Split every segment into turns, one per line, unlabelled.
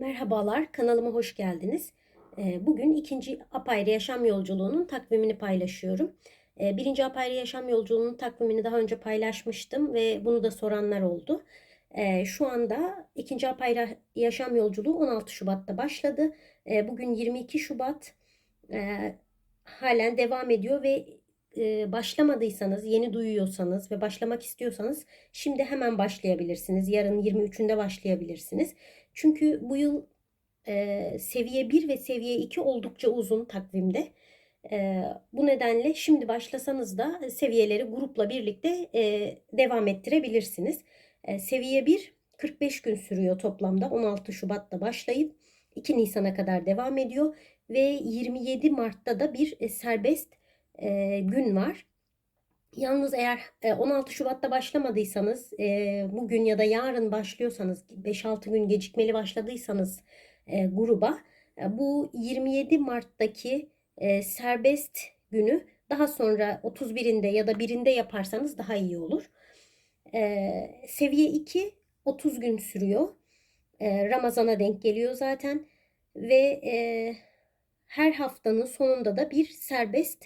Merhabalar, kanalıma hoş geldiniz. Ee, Bugün ikinci apayrı yaşam yolculuğunun takvimini paylaşıyorum. Ee, Birinci apayrı yaşam yolculuğunun takvimini daha önce paylaşmıştım ve bunu da soranlar oldu. Ee, Şu anda ikinci apayrı yaşam yolculuğu 16 Şubat'ta başladı. Bugün 22 Şubat halen devam ediyor ve e, başlamadıysanız, yeni duyuyorsanız ve başlamak istiyorsanız şimdi hemen başlayabilirsiniz. Yarın 23'ünde başlayabilirsiniz. Çünkü bu yıl e, seviye 1 ve seviye 2 oldukça uzun takvimde. E, bu nedenle şimdi başlasanız da seviyeleri grupla birlikte e, devam ettirebilirsiniz. E, seviye 1 45 gün sürüyor toplamda. 16 Şubat'ta başlayıp 2 Nisan'a kadar devam ediyor ve 27 Mart'ta da bir e, serbest e, gün var. Yalnız eğer 16 Şubat'ta başlamadıysanız, bugün ya da yarın başlıyorsanız, 5-6 gün gecikmeli başladıysanız gruba, bu 27 Mart'taki serbest günü daha sonra 31'inde ya da 1'inde yaparsanız daha iyi olur. Seviye 2 30 gün sürüyor. Ramazana denk geliyor zaten ve her haftanın sonunda da bir serbest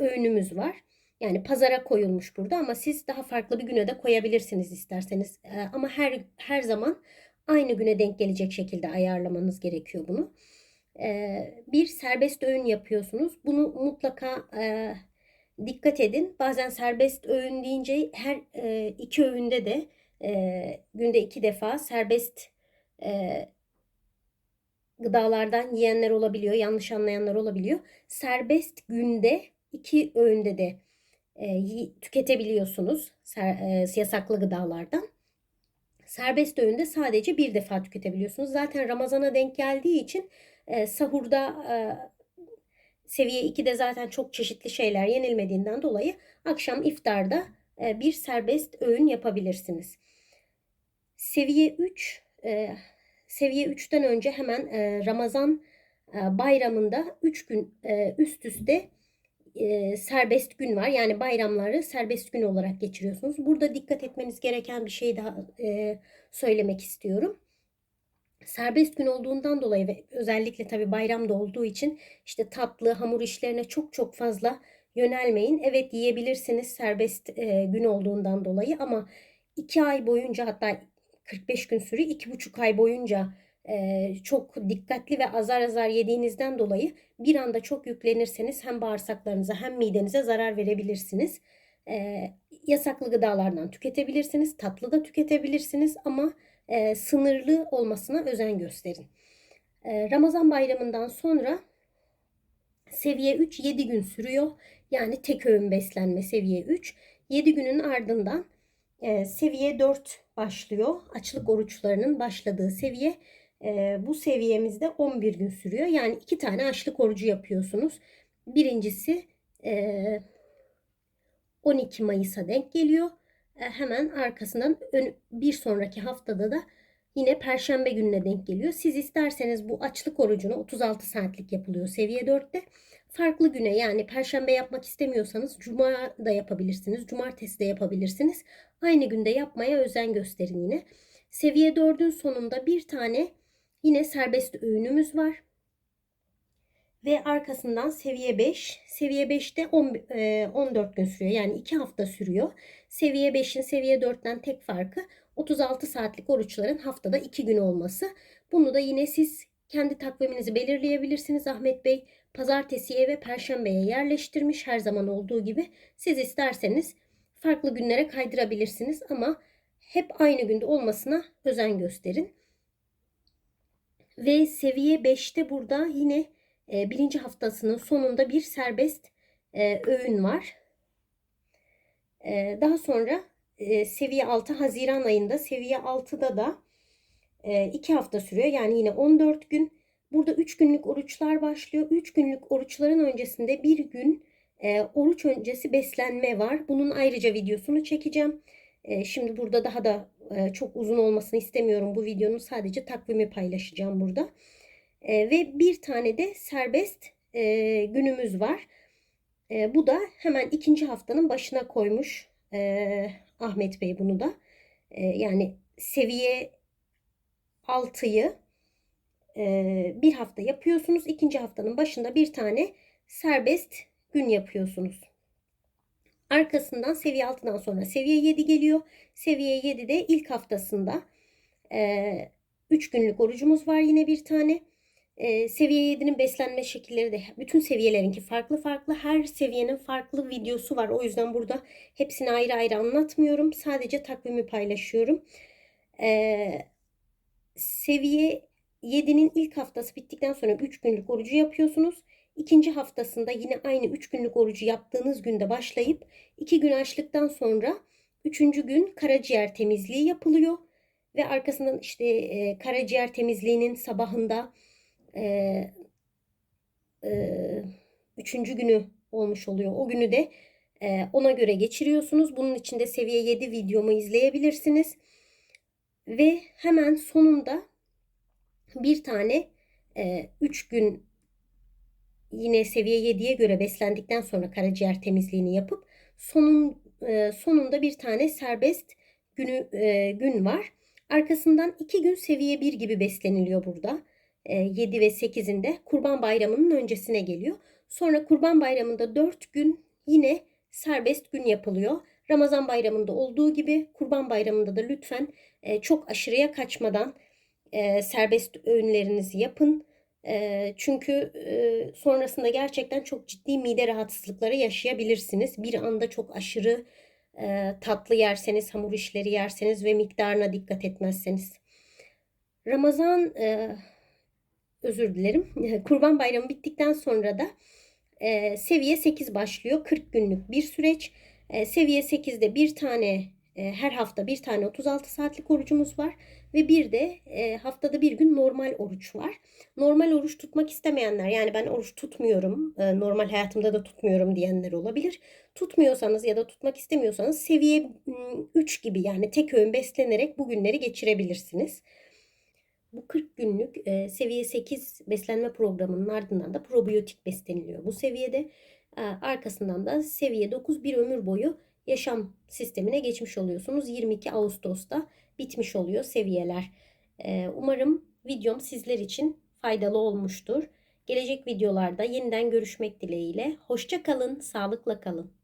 öğünümüz var. Yani pazara koyulmuş burada ama siz daha farklı bir güne de koyabilirsiniz isterseniz. Ee, ama her her zaman aynı güne denk gelecek şekilde ayarlamanız gerekiyor bunu. Ee, bir serbest öğün yapıyorsunuz. Bunu mutlaka e, dikkat edin. Bazen serbest öğün deyince her e, iki öğünde de e, günde iki defa serbest gıdalardan yiyenler olabiliyor, yanlış anlayanlar olabiliyor. Serbest günde iki öğünde de e, tüketebiliyorsunuz ser, e, yasaklı gıdalardan. Serbest öğünde sadece bir defa tüketebiliyorsunuz. Zaten Ramazan'a denk geldiği için e, sahurda e, seviye 2'de zaten çok çeşitli şeyler yenilmediğinden dolayı akşam iftarda e, bir serbest öğün yapabilirsiniz. Seviye 3 e, seviye 3'ten önce hemen e, Ramazan e, bayramında 3 gün e, üst üste e, serbest gün var. Yani bayramları serbest gün olarak geçiriyorsunuz. Burada dikkat etmeniz gereken bir şey daha e, söylemek istiyorum. Serbest gün olduğundan dolayı ve özellikle tabi bayramda olduğu için işte tatlı, hamur işlerine çok çok fazla yönelmeyin. Evet yiyebilirsiniz serbest e, gün olduğundan dolayı ama 2 ay boyunca hatta 45 gün sürüyor. 2,5 ay boyunca çok dikkatli ve azar azar yediğinizden dolayı bir anda çok yüklenirseniz hem bağırsaklarınıza hem midenize zarar verebilirsiniz. Yasaklı gıdalardan tüketebilirsiniz, tatlı da tüketebilirsiniz ama sınırlı olmasına özen gösterin. Ramazan bayramından sonra seviye 3 7 gün sürüyor. Yani tek öğün beslenme seviye 3. 7 günün ardından seviye 4 başlıyor. Açlık oruçlarının başladığı seviye e, bu seviyemizde 11 gün sürüyor. Yani iki tane açlık orucu yapıyorsunuz. Birincisi e, 12 Mayıs'a denk geliyor. E, hemen arkasından ön, bir sonraki haftada da yine Perşembe gününe denk geliyor. Siz isterseniz bu açlık orucunu 36 saatlik yapılıyor seviye 4'te. Farklı güne yani Perşembe yapmak istemiyorsanız Cuma da yapabilirsiniz. Cumartesi de yapabilirsiniz. Aynı günde yapmaya özen gösterin yine. Seviye 4'ün sonunda bir tane Yine serbest öğünümüz var. Ve arkasından seviye 5. Seviye 5'te 14 gün sürüyor. Yani 2 hafta sürüyor. Seviye 5'in seviye 4'ten tek farkı 36 saatlik oruçların haftada 2 gün olması. Bunu da yine siz kendi takviminizi belirleyebilirsiniz Ahmet Bey. Pazartesiye ve perşembeye yerleştirmiş her zaman olduğu gibi. Siz isterseniz farklı günlere kaydırabilirsiniz ama hep aynı günde olmasına özen gösterin. Ve seviye 5'te burada yine e, birinci haftasının sonunda bir serbest e, öğün var. E, daha sonra e, seviye 6 Haziran ayında seviye 6'da da e, 2 hafta sürüyor. Yani yine 14 gün. Burada 3 günlük oruçlar başlıyor. 3 günlük oruçların öncesinde bir gün e, oruç öncesi beslenme var. Bunun ayrıca videosunu çekeceğim. Şimdi burada daha da çok uzun olmasını istemiyorum bu videonun. Sadece takvimi paylaşacağım burada. Ve bir tane de serbest günümüz var. Bu da hemen ikinci haftanın başına koymuş Ahmet Bey bunu da. Yani seviye 6'yı e, bir hafta yapıyorsunuz. İkinci haftanın başında bir tane serbest gün yapıyorsunuz. Arkasından seviye 6'dan sonra seviye 7 geliyor. Seviye 7'de ilk haftasında 3 günlük orucumuz var yine bir tane. E, seviye 7'nin beslenme şekilleri de bütün seviyelerinki farklı farklı. Her seviyenin farklı videosu var. O yüzden burada hepsini ayrı ayrı anlatmıyorum. Sadece takvimi paylaşıyorum. E, seviye 7'nin ilk haftası bittikten sonra 3 günlük orucu yapıyorsunuz. İkinci haftasında yine aynı 3 günlük orucu yaptığınız günde başlayıp 2 gün açlıktan sonra 3. gün karaciğer temizliği yapılıyor. Ve arkasından işte e, karaciğer temizliğinin sabahında e, e, üçüncü günü olmuş oluyor. O günü de e, ona göre geçiriyorsunuz. Bunun için de seviye 7 videomu izleyebilirsiniz. Ve hemen sonunda bir tane 3 e, gün yine seviye 7'ye göre beslendikten sonra karaciğer temizliğini yapıp sonun e, sonunda bir tane serbest günü e, gün var. Arkasından 2 gün seviye 1 gibi besleniliyor burada. 7 e, ve 8'inde Kurban Bayramı'nın öncesine geliyor. Sonra Kurban Bayramı'nda 4 gün yine serbest gün yapılıyor. Ramazan Bayramı'nda olduğu gibi Kurban Bayramı'nda da lütfen e, çok aşırıya kaçmadan e, serbest öğünlerinizi yapın. Çünkü sonrasında gerçekten çok ciddi mide rahatsızlıkları yaşayabilirsiniz. Bir anda çok aşırı tatlı yerseniz, hamur işleri yerseniz ve miktarına dikkat etmezseniz. Ramazan özür dilerim. Kurban Bayramı bittikten sonra da seviye 8 başlıyor. 40 günlük bir süreç. Seviye 8'de bir tane her hafta bir tane 36 saatlik orucumuz var ve bir de e, haftada bir gün normal oruç var. Normal oruç tutmak istemeyenler yani ben oruç tutmuyorum, e, normal hayatımda da tutmuyorum diyenler olabilir. Tutmuyorsanız ya da tutmak istemiyorsanız seviye 3 gibi yani tek öğün beslenerek bu günleri geçirebilirsiniz. Bu 40 günlük e, seviye 8 beslenme programının ardından da probiyotik besleniliyor. Bu seviyede e, arkasından da seviye 9 bir ömür boyu yaşam sistemine geçmiş oluyorsunuz. 22 Ağustos'ta bitmiş oluyor seviyeler. E, umarım videom sizler için faydalı olmuştur. Gelecek videolarda yeniden görüşmek dileğiyle. Hoşça kalın, sağlıkla kalın.